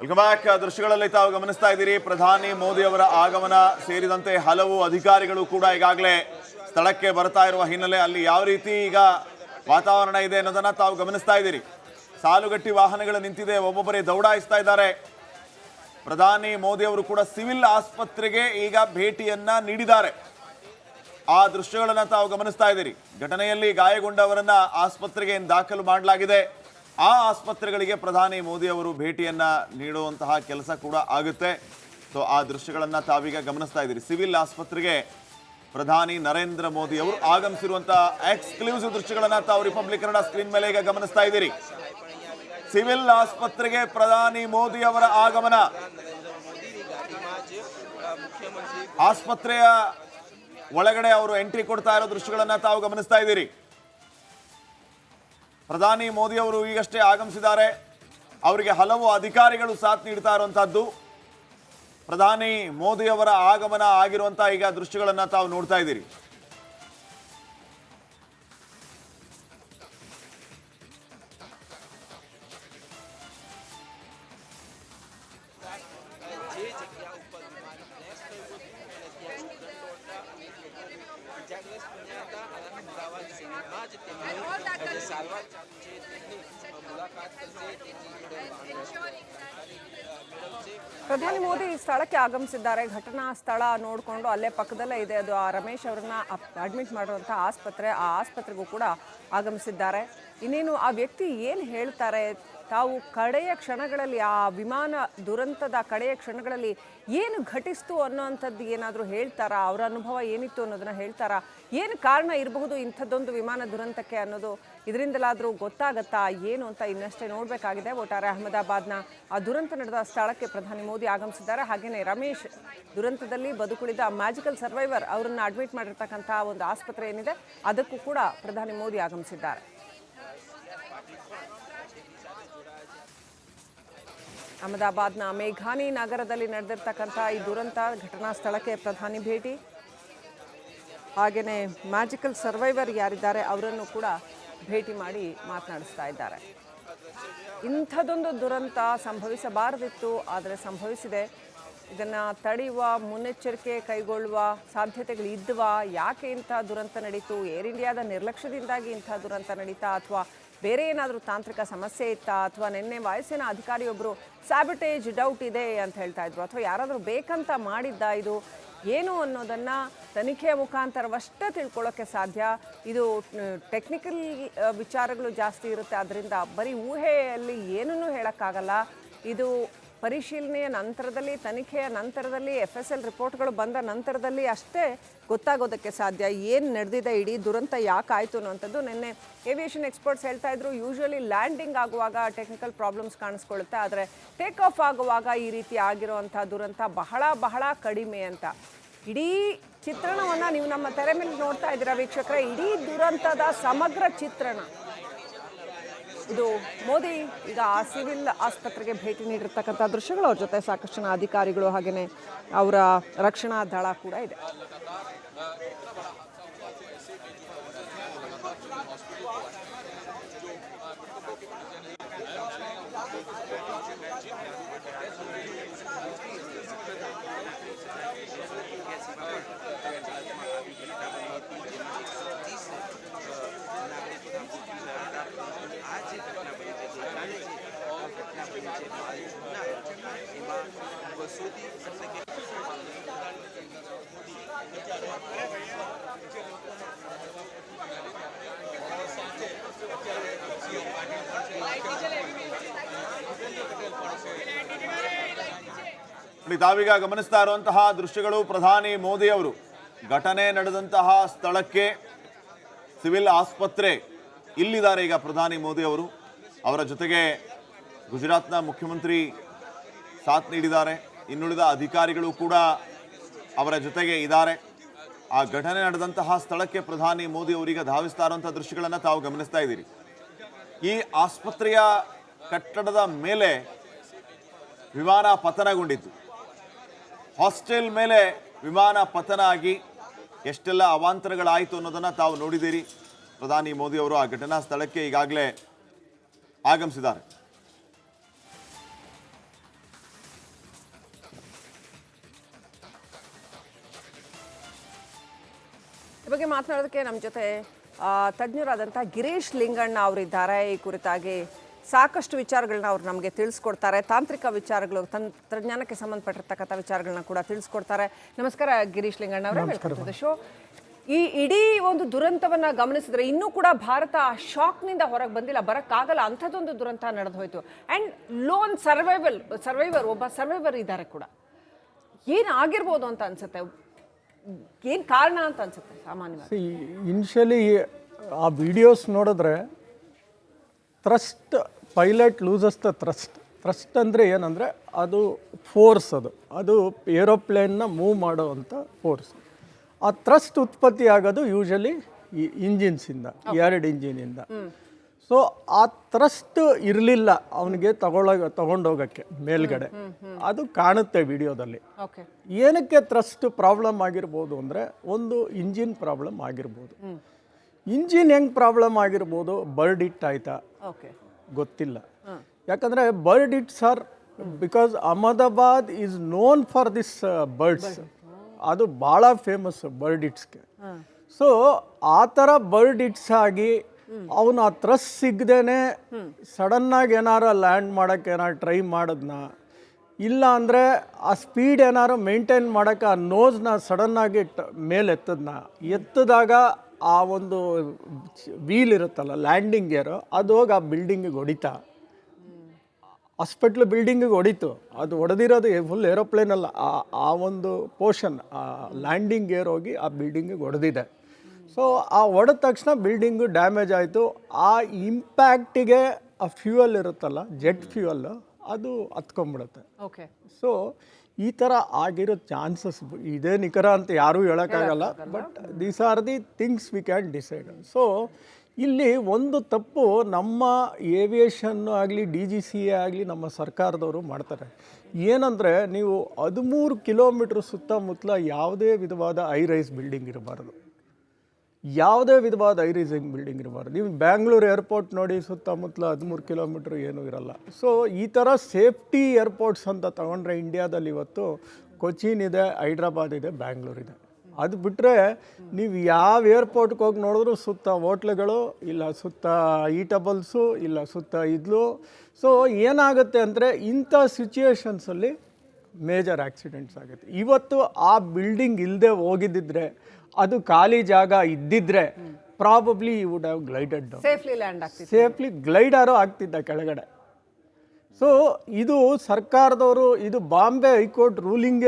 Welcome back. ದೃಶ್ಯಗಳಲ್ಲಿ ತಾವು ಗಮನಿಸ್ತಾ ಇದ್ದೀರಿ. ಪ್ರಧಾನಿ ಮೋದಿ ಅವರ ಆಗಮನ ಸೇರಿದಂತೆ ಹಲವು ಅಧಿಕಾರಿಗಳು ಕೂಡ ಈಗಾಗಲೇ ಸ್ಥಳಕ್ಕೆ ಬರ್ತಾ ಇರುವ ಹಿನ್ನೆಲೆ ಅಲ್ಲಿ ಯಾವ ರೀತಿ ಈಗ ವಾತಾವರಣ ಇದೆ ಅನ್ನೋದನ್ನ ತಾವು ಗಮನಿಸ್ತಾ ಇದ್ದೀರಿ. ಸಾಲುಗಟ್ಟಿ ವಾಹನಗಳು ನಿಂತಿದೆ. ಒಬ್ಬೊಬ್ಬರೇ ದೌಡಾಯಿಸ್ತಾ ಇದ್ದಾರೆ. ಪ್ರಧಾನಿ ಮೋದಿ ಅವರು ಕೂಡ ಸಿವಿಲ್ ಆಸ್ಪತ್ರೆಗೆ ಈಗ ಭೇಟಿಯನ್ನ ನೀಡಿದ್ದಾರೆ. ಆ ದೃಶ್ಯಗಳನ್ನ ತಾವು ಗಮನಿಸ್ತಾ ಇದ್ದೀರಿ. ಘಟನೆಯಲ್ಲಿ ಗಾಯಗೊಂಡವರನ್ನ ಆಸ್ಪತ್ರೆಗೆ ದಾಖಲು ಮಾಡಲಾಗಿದೆ. ಆ ಆಸ್ಪತ್ರೆಗಳಿಗೆ ಪ್ರಧಾನಿ ಮೋದಿ ಅವರು ಭೇಟಿಯನ್ನ ನೀಡುವಂತಹ ಕೆಲಸ ಕೂಡ ಆಗುತ್ತೆ. ಸೊ ಆ ದೃಶ್ಯಗಳನ್ನ ತಾವೀಗ ಗಮನಿಸ್ತಾ ಇದ್ದೀರಿ. ಸಿವಿಲ್ ಆಸ್ಪತ್ರೆಗೆ ಪ್ರಧಾನಿ ನರೇಂದ್ರ ಮೋದಿ ಅವರು ಆಗಮಿಸಿರುವಂತಹ ಎಕ್ಸ್ಕ್ಲೂಸಿವ್ ದೃಶ್ಯಗಳನ್ನ ತಾವು ರಿಪಬ್ಲಿಕ್ ಕನ್ನಡ ಸ್ಕ್ರೀನ್ ಮೇಲೆ ಈಗ ಗಮನಿಸ್ತಾ ಇದ್ದೀರಿ. ಸಿವಿಲ್ ಆಸ್ಪತ್ರೆಗೆ ಪ್ರಧಾನಿ ಮೋದಿ ಅವರ ಆಗಮನ. ಆಸ್ಪತ್ರೆಯ ಒಳಗಡೆ ಅವರು ಎಂಟ್ರಿ ಕೊಡ್ತಾ ಇರೋ ದೃಶ್ಯಗಳನ್ನ ತಾವು ಗಮನಿಸ್ತಾ ಇದ್ದೀರಿ. ಪ್ರಧಾನಿ ಮೋದಿ ಅವರು ಈಗಷ್ಟೇ ಆಗಮಿಸಿದ್ದಾರೆ. ಅವರಿಗೆ ಹಲವು ಅಧಿಕಾರಿಗಳು ಸಾಥ್ ನೀಡ್ತಾ ಇರುವಂತಹದ್ದು. ಪ್ರಧಾನಿ ಮೋದಿಯವರ ಆಗಮನ ಆಗಿರುವಂತಹ ಈಗ ದೃಶ್ಯಗಳನ್ನ ತಾವು ನೋಡ್ತಾ ಇದ್ದೀರಿ. ಪ್ರಧಾನಿ ಮೋದಿ ಸ್ಥಳಕ್ಕೆ ಆಗಮಿಸಿದ್ದಾರೆ. ಘಟನಾ ಸ್ಥಳ ನೋಡಿಕೊಂಡು ಅಲ್ಲೇ ಪಕ್ಕದಲ್ಲೇ ಇದೆ. ಅದು ಆ ರಮೇಶ್ ಅವರನ್ನ ಅಡ್ಮಿಟ್ ಮಾಡಿರುವಂಥ ಆಸ್ಪತ್ರೆ. ಆ ಆಸ್ಪತ್ರೆಗೂ ಕೂಡ ಆಗಮಿಸಿದ್ದಾರೆ. ಇನ್ನೇನು ಆ ವ್ಯಕ್ತಿ ಏನು ಹೇಳ್ತಾರೆ? ತಾವು ಕಡೆಯ ಕ್ಷಣಗಳಲ್ಲಿ, ಆ ವಿಮಾನ ದುರಂತದ ಕಡೆಯ ಕ್ಷಣಗಳಲ್ಲಿ ಏನು ಘಟಿಸ್ತು ಅನ್ನೋವಂಥದ್ದು ಏನಾದರೂ ಹೇಳ್ತಾರಾ? ಅವರ ಅನುಭವ ಏನಿತ್ತು ಅನ್ನೋದನ್ನ ಹೇಳ್ತಾರಾ? ಏನು ಕಾರಣ ಇರಬಹುದು ಇಂಥದ್ದೊಂದು ವಿಮಾನ ದುರಂತಕ್ಕೆ ಅನ್ನೋದು ಇದರಿಂದಲಾದರೂ ಗೊತ್ತಾಗತ್ತಾ? ಏನು ಅಂತ ಇನ್ನಷ್ಟೇ ನೋಡಬೇಕಾಗಿದೆ. ಒಟ್ಟಾರೆ ಅಹಮದಾಬಾದ್ನ ಆ ದುರಂತ ನಡೆದ ಸ್ಥಳಕ್ಕೆ ಪ್ರಧಾನಿ ಮೋದಿ ಆಗಮಿಸಿದ್ದಾರೆ. ಹಾಗೆಯೇ ರಮೇಶ್ ದುರಂತದಲ್ಲಿ ಬದುಕುಳಿದ ಮ್ಯಾಜಿಕಲ್ ಸರ್ವೈವರ್ ಅವರನ್ನು ಅಡ್ಮಿಟ್ ಮಾಡಿರ್ತಕ್ಕಂಥ ಒಂದು ಆಸ್ಪತ್ರೆ ಏನಿದೆ, ಅದಕ್ಕೂ ಕೂಡ ಪ್ರಧಾನಿ ಮೋದಿ ಆಗಮಿಸಿದ್ದಾರೆ. ಅಹಮದಾಬಾದ್ನ ಮೇಘಾನಿ ನಗರದಲ್ಲಿ ನಡೆದಿರ್ತಕ್ಕಂಥ ಈ ದುರಂತ ಘಟನಾ ಸ್ಥಳಕ್ಕೆ ಪ್ರಧಾನಿ ಭೇಟಿ. ಹಾಗೆಯೇ ಮ್ಯಾಜಿಕಲ್ ಸರ್ವೈವರ್ ಯಾರಿದ್ದಾರೆ ಅವರನ್ನು ಕೂಡ ಭೇಟಿ ಮಾಡಿ ಮಾತನಾಡಿಸ್ತಾ ಇದ್ದಾರೆ. ಇಂಥದ್ದೊಂದು ದುರಂತ ಸಂಭವಿಸಬಾರದಿತ್ತು, ಆದರೆ ಸಂಭವಿಸಿದೆ. ಇದನ್ನು ತಡೆಯುವ, ಮುನ್ನೆಚ್ಚರಿಕೆ ಕೈಗೊಳ್ಳುವ ಸಾಧ್ಯತೆಗಳು ಇದ್ದವಾ ಯಾಕೆ ಇಂಥ ದುರಂತ ನಡೀತು? ಏರ್ ಇಂಡಿಯಾದ ನಿರ್ಲಕ್ಷ್ಯದಿಂದಾಗಿ ಇಂಥ ದುರಂತ ನಡೀತಾ ಅಥವಾ ಬೇರೆ ಏನಾದರೂ ತಾಂತ್ರಿಕ ಸಮಸ್ಯೆ ಇತ್ತಾ? ಅಥವಾ ನಿನ್ನೆ ವಾಯುಸೇನಾ ಅಧಿಕಾರಿಯೊಬ್ಬರು ಸ್ಯಾಬಿಟೇಜ್ ಡೌಟ್ ಇದೆ ಅಂತ ಹೇಳ್ತಾ ಇದ್ರು. ಅಥವಾ ಯಾರಾದರೂ ಬೇಕಂತ ಮಾಡಿದ್ದ ಇದು ಏನು ಅನ್ನೋದನ್ನು ತನಿಖೆಯ ಮುಖಾಂತರವಷ್ಟೇ ತಿಳ್ಕೊಳ್ಳೋಕ್ಕೆ ಸಾಧ್ಯ? ಇದು ಟೆಕ್ನಿಕಲ್ ವಿಚಾರಗಳು ಜಾಸ್ತಿ ಇರುತ್ತೆ. ಅದರಿಂದ ಬರೀ ಊಹೆಯಲ್ಲಿ ಏನನ್ನೂ ಹೇಳೋಕ್ಕಾಗಲ್ಲ. ಇದು ಪರಿಶೀಲನೆಯ ನಂತರದಲ್ಲಿ, ತನಿಖೆಯ ನಂತರದಲ್ಲಿ ಎಫ್ ಎಸ್ ಎಲ್ ರಿಪೋರ್ಟ್ಗಳು ಬಂದ ನಂತರದಲ್ಲಿ ಅಷ್ಟೇ ಗೊತ್ತಾಗೋದಕ್ಕೆ ಸಾಧ್ಯ. ಏನು ನಡೆದಿದೆ ಇಡೀ ದುರಂತ, ಯಾಕೆ ಆಯಿತು ಅನ್ನೋಂಥದ್ದು ನಿನ್ನೆ ಏವಿಯೇಷನ್ ಎಕ್ಸ್ಪರ್ಟ್ಸ್ ಹೇಳ್ತಾ ಇದ್ರು. ಯೂಶಲಿ ಲ್ಯಾಂಡಿಂಗ್ ಆಗುವಾಗ ಟೆಕ್ನಿಕಲ್ ಪ್ರಾಬ್ಲಮ್ಸ್ ಕಾಣಿಸ್ಕೊಳ್ಳುತ್ತೆ. ಆದರೆ ಟೇಕ್ ಆಫ್ ಆಗುವಾಗ ಈ ರೀತಿ ಆಗಿರುವಂಥ ದುರಂತ ಬಹಳ ಬಹಳ ಕಡಿಮೆ ಅಂತ. ಇಡೀ ಚಿತ್ರಣವನ್ನು ನೀವು ನಮ್ಮ ತೆರೆ ಮೇಲೆ ನೋಡ್ತಾ ಇದ್ದೀರಾ ವೀಕ್ಷಕರೇ. ಇಡೀ ದುರಂತದ ಸಮಗ್ರ ಚಿತ್ರಣ. ಇದು ಮೋದಿ ಈಗ ಆ ಸಿವಿಲ್ ಆಸ್ಪತ್ರೆಗೆ ಭೇಟಿ ನೀಡಿರ್ತಕ್ಕಂಥ ದೃಶ್ಯಗಳು. ಅವ್ರ ಜೊತೆ ಸಾಕಷ್ಟು ಅಧಿಕಾರಿಗಳು ಹಾಗೆಯೇ ಅವರ ರಕ್ಷಣಾ ದಳ ಕೂಡ ಇದೆ. ತಾವೀಗ ಗಮನಿಸ್ತಾ ಇರುವಂತಹ ದೃಶ್ಯಗಳು ಪ್ರಧಾನಿ ಮೋದಿ ಅವರು ಘಟನೆ ನಡೆದಂತಹ ಸ್ಥಳಕ್ಕೆ ಸಿವಿಲ್ ಆಸ್ಪತ್ರೆ ಇಲ್ಲಿದ್ದಾರೆ ಈಗ ಪ್ರಧಾನಿ ಮೋದಿ ಅವರು. ಅವರ ಜೊತೆಗೆ ಗುಜರಾತ್ನ ಮುಖ್ಯಮಂತ್ರಿ ಸಾಥ್ ನೀಡಿದ್ದಾರೆ. ಇನ್ನುಳಿದ ಅಧಿಕಾರಿಗಳು ಕೂಡ ಅವರ ಜೊತೆಗೆ ಇದ್ದಾರೆ. ಆ ಘಟನೆ ನಡೆದಂತಹ ಸ್ಥಳಕ್ಕೆ ಪ್ರಧಾನಿ ಮೋದಿ ಅವರಿಗೆ ಧಾವಿಸ್ತಾ ಇರುವಂಥ ದೃಶ್ಯಗಳನ್ನು ತಾವು ಗಮನಿಸ್ತಾ ಇದ್ದೀರಿ. ಈ ಆಸ್ಪತ್ರೆಯ ಕಟ್ಟಡದ ಮೇಲೆ ವಿಮಾನ ಪತನಗೊಂಡಿತ್ತು. ಹಾಸ್ಟೆಲ್ ಮೇಲೆ ವಿಮಾನ ಪತನ ಆಗಿ ಎಷ್ಟೆಲ್ಲ ಅವಾಂತರಗಳಾಯಿತು ಅನ್ನೋದನ್ನು ತಾವು ನೋಡಿದ್ದೀರಿ. ಪ್ರಧಾನಿ ಮೋದಿ ಅವರು ಆ ಘಟನಾ ಸ್ಥಳಕ್ಕೆ ಈಗಾಗಲೇ ಆಗಮಿಸಿದ್ದಾರೆ. ಈ ಬಗ್ಗೆ ಮಾತನಾಡೋದಕ್ಕೆ ನಮ್ಮ ಜೊತೆ ತಜ್ಞರಾದಂಥ ಗಿರೀಶ್ ಲಿಂಗಣ್ಣ ಅವರಿದ್ದಾರೆ ಈ ಕುರಿತಾಗಿ ಸಾಕಷ್ಟು ವಿಚಾರಗಳನ್ನ ಅವ್ರು ನಮಗೆ ತಿಳಿಸ್ಕೊಡ್ತಾರೆ. ತಾಂತ್ರಿಕ ವಿಚಾರಗಳು ತಂತ್ರಜ್ಞಾನಕ್ಕೆ ಸಂಬಂಧಪಟ್ಟಿರ್ತಕ್ಕಂಥ ವಿಚಾರಗಳನ್ನ ಕೂಡ ತಿಳಿಸ್ಕೊಡ್ತಾರೆ. ನಮಸ್ಕಾರ ಗಿರೀಶ್ ಲಿಂಗಣ್ಣ ಅವರೇ ವೆಲ್ಕಮ್ ಟು ದ ಶೋ ಈ ಇಡೀ ಒಂದು ದುರಂತವನ್ನ ಗಮನಿಸಿದ್ರೆ ಇನ್ನೂ ಕೂಡ ಭಾರತ ಆ ಶಾಕ್ನಿಂದ ಹೊರಗೆ ಬಂದಿಲ್ಲ ಬರೋಕ್ಕಾಗಲ್ಲ ಅಂಥದ್ದೊಂದು ದುರಂತ ನಡೆದು ಹೋಯಿತು. ಆ್ಯಂಡ್ ಲೋನ್ ಸರ್ವೈವಲ್ ಸರ್ವೈವರ್ ಒಬ್ಬ ಸರ್ವೈವರ್ ಇದ್ದಾರೆ ಕೂಡ. ಏನು ಆಗಿರ್ಬೋದು ಅಂತ ಅನ್ಸುತ್ತೆ? ಏನು ಕಾರಣ ಅಂತ ಅನ್ಸುತ್ತೆ ಸಾಮಾನ್ಯವಾಗಿ? ಇನಿಷಿಯಲಿ ಆ ವಿಡಿಯೋಸ್ ನೋಡಿದ್ರೆ thrust pilot loses the thrust thrust ಅಂದರೆ ಏನಂದರೆ ಅದು ಫೋರ್ಸ್ ಅದು. ಅದು ಏರೋಪ್ಲೇನ್ನ ಮೂವ್ ಮಾಡೋವಂಥ ಫೋರ್ಸ್ ಆ ಥ್ರಸ್ಟ್ ಉತ್ಪತ್ತಿ ಆಗೋದು ಯೂಶಲಿ ಈ ಇಂಜಿನ್ಸಿಂದ ಎರಡು ಇಂಜಿನಿಂದ ಸೊ ಆ ತ್ರಸ್ಟ್ ಇರಲಿಲ್ಲ ಅವನಿಗೆ ತಗೊಳ್ಳೋ ತಗೊಂಡೋಗಕ್ಕೆ ಮೇಲ್ಗಡೆ. ಅದು ಕಾಣುತ್ತೆ ವಿಡಿಯೋದಲ್ಲಿ. ಏನಕ್ಕೆ ತ್ರಸ್ಟ್ ಪ್ರಾಬ್ಲಮ್ ಆಗಿರ್ಬೋದು ಅಂದರೆ ಒಂದು ಇಂಜಿನ್ ಪ್ರಾಬ್ಲಮ್ ಆಗಿರ್ಬೋದು. ಇಂಜಿನ್ ಹೆಂಗೆ ಪ್ರಾಬ್ಲಮ್ ಆಗಿರ್ಬೋದು? ಬರ್ಡ್ ಇಟ್ ಆಯ್ತಾ? ಓಕೆ. ಗೊತ್ತಿಲ್ಲ. ಯಾಕಂದರೆ bird hits are because Ahmedabad is known for this birds ಅದು ಭಾಳ ಫೇಮಸ್ ಬರ್ಡ್ ಇಟ್ಸ್ಗೆ ಸೊ ಆ ಥರ ಬರ್ಡ್ ಇಟ್ಸ್ ಆಗಿ ಅವನು ಆ ಸಿಗ್ದೇನೆ ಸಿಗದೇನೆ ಸಡನ್ನಾಗಿ ಏನಾರ ಲ್ಯಾಂಡ್ ಮಾಡೋಕ್ಕೆ ಏನಾರು ಟ್ರೈ ಮಾಡಿದ್ನ ಇಲ್ಲ ಅಂದರೆ ಆ ಸ್ಪೀಡ್ ಏನಾರು ಮೇಂಟೈನ್ ಮಾಡೋಕ್ಕೆ ಆ ನೋಸ್ನ ಸಡನ್ನಾಗಿ ಟ ಮೇಲೆ ಎತ್ತದ್ನ. ಎತ್ತಿದಾಗ ಆ ಒಂದು ವೀಲ್ ಇರುತ್ತಲ್ಲ ಲ್ಯಾಂಡಿಂಗ್ ಗೇರು ಅದು ಹೋಗಿ ಆ ಬಿಲ್ಡಿಂಗಿಗೆ ಹೊಡಿತಾ. ಹಾಸ್ಪಿಟ್ಲ್ ಬಿಲ್ಡಿಂಗಿಗೆ ಹೊಡಿತು. ಅದು ಹೊಡೆದಿರೋದು ಫುಲ್ ಏರೋಪ್ಲೇನ್ ಅಲ್ಲ ಆ ಆ ಒಂದು ಪೋರ್ಷನ್ ಆ ಲ್ಯಾಂಡಿಂಗ್ ಗೇರ್ ಹೋಗಿ ಆ ಬಿಲ್ಡಿಂಗಿಗೆ ಹೊಡೆದಿದೆ. ಸೊ ಆ ಹೊಡೆದ ತಕ್ಷಣ ಬಿಲ್ಡಿಂಗು ಡ್ಯಾಮೇಜ್ ಆಯಿತು. ಆ ಇಂಪ್ಯಾಕ್ಟಿಗೆ ಆ ಫ್ಯೂಯಲ್ ಇರುತ್ತಲ್ಲ ಜೆಟ್ ಫ್ಯೂಯಲ್ ಅದು ಹತ್ಕೊಂಡ್ಬಿಡುತ್ತೆ. ಓಕೆ ಸೊ ಈ ಥರ ಆಗಿರೋ ಚಾನ್ಸಸ್ ಇದೇ ನಿಖರ ಅಂತ ಯಾರೂ ಹೇಳೋಕ್ಕಾಗಲ್ಲ but these are the things we can decide so ಇಲ್ಲಿ ಒಂದು ತಪ್ಪು ನಮ್ಮ ಏವಿಯೇಷನ್ನು ಆಗಲಿ ಡಿ ಜಿ ಸಿ ಎ ಆಗಲಿ ನಮ್ಮ ಸರ್ಕಾರದವರು ಮಾಡ್ತಾರೆ. ಏನಂದರೆ ನೀವು ಹದಿಮೂರು ಕಿಲೋಮೀಟ್ರ್ ಸುತ್ತಮುತ್ತಲ ಯಾವುದೇ ವಿಧವಾದ ಐ ರೈಸ್ ಬಿಲ್ಡಿಂಗ್ ಇರಬಾರ್ದು. ಯಾವುದೇ ವಿಧವಾದ ಐ ರೈಸಿಂಗ್ ಬಿಲ್ಡಿಂಗ್ ಇರಬಾರ್ದು. ನೀವು ಬ್ಯಾಂಗ್ಳೂರು ಏರ್ಪೋರ್ಟ್ ನೋಡಿ ಸುತ್ತಮುತ್ತಲ ಹದಿಮೂರು ಕಿಲೋಮೀಟ್ರ್ ಏನೂ ಇರಲ್ಲ. ಸೊ ಈ ಥರ ಸೇಫ್ಟಿ ಏರ್ಪೋರ್ಟ್ಸ್ ಅಂತ ತಗೊಂಡ್ರೆ ಇಂಡಿಯಾದಲ್ಲಿ ಇವತ್ತು ಕೊಚ್ಚಿನ್ ಇದೆ, ಹೈದ್ರಾಬಾದ್ ಇದೆ, ಬ್ಯಾಂಗ್ಳೂರ್ ಇದೆ. ಅದು ಬಿಟ್ಟರೆ ನೀವು ಯಾವ ಏರ್ಪೋರ್ಟ್ಗೆ ಹೋಗಿ ನೋಡಿದ್ರು ಸುತ್ತ ಹೋಟ್ಲುಗಳು, ಇಲ್ಲ ಸುತ್ತ ಈಟಬಲ್ಸು ಇಲ್ಲ ಸುತ್ತ ಇದ್ಲು. ಸೊ ಏನಾಗುತ್ತೆ ಅಂದರೆ ಇಂಥ ಸಿಚುಯೇಷನ್ಸಲ್ಲಿ ಮೇಜರ್ ಆಕ್ಸಿಡೆಂಟ್ಸ್ ಆಗುತ್ತೆ. ಇವತ್ತು ಆ ಬಿಲ್ಡಿಂಗ್ ಇಲ್ಲದೆ ಹೋಗಿದ್ದಿದ್ರೆ ಅದು ಖಾಲಿ ಜಾಗ ಇದ್ದಿದ್ರೆ probably would have glided safely land safely ಗ್ಲೈಡಾರು ಆಗ್ತಿದ್ದ ಕೆಳಗಡೆ. ಸೊ ಇದು ಸರ್ಕಾರದವರು ಇದು ಬಾಂಬೆ ಹೈಕೋರ್ಟ್ ರೂಲಿಂಗ್